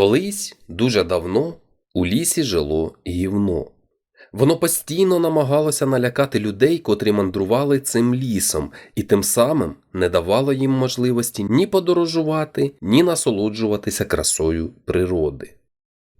Колись, дуже давно, у лісі жило гівно. Воно постійно намагалося налякати людей, котрі мандрували цим лісом, і тим самим не давало їм можливості ні подорожувати, ні насолоджуватися красою природи.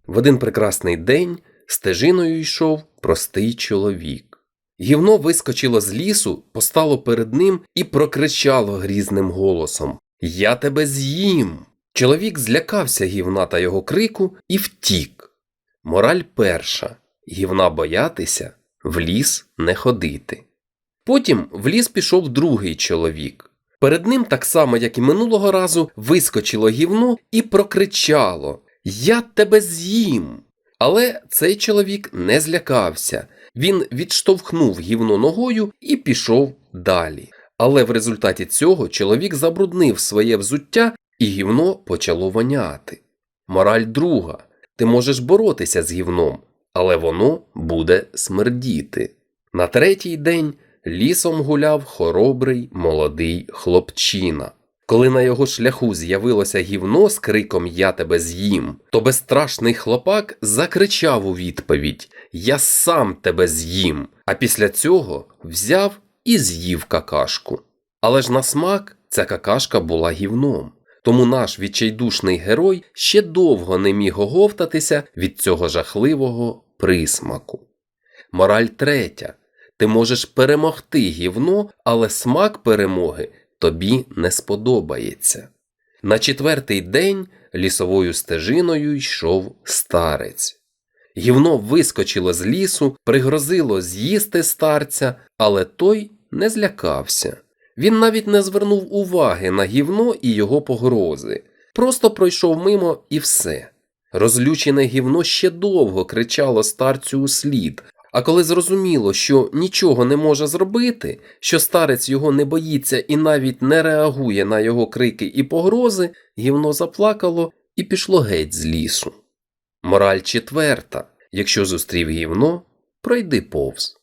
В один прекрасний день стежиною йшов простий чоловік. Гівно вискочило з лісу, постало перед ним і прокричало грізним голосом Я тебе з'їм. Чоловік злякався гівна та його крику і втік. Мораль перша гівна боятися, в ліс не ходити. Потім в ліс пішов другий чоловік. Перед ним, так само, як і минулого разу, вискочило гівно і прокричало Я тебе з'їм. Але цей чоловік не злякався. Він відштовхнув гівно ногою і пішов далі. Але в результаті цього чоловік забруднив своє взуття і гівно почало воняти. Мораль друга. Ти можеш боротися з гівном, але воно буде смердіти. На третій день лісом гуляв хоробрий молодий хлопчина. Коли на його шляху з'явилося гівно з криком Я тебе з'їм, то безстрашний хлопак закричав у відповідь Я сам тебе з'їм. А після цього взяв і з'їв какашку. Але ж на смак ця какашка була гівном. Тому наш відчайдушний герой ще довго не міг оговтатися від цього жахливого присмаку. Мораль третя. Ти можеш перемогти гівно, але смак перемоги тобі не сподобається. На четвертий день лісовою стежиною йшов старець. Гівно вискочило з лісу, пригрозило з'їсти старця, але той не злякався. Він навіть не звернув уваги на гівно і його погрози, просто пройшов мимо і все. Розлючене гівно ще довго кричало старцю у слід, а коли зрозуміло, що нічого не може зробити, що старець його не боїться і навіть не реагує на його крики і погрози, гівно заплакало і пішло геть з лісу. Мораль четверта якщо зустрів гівно, пройди повз.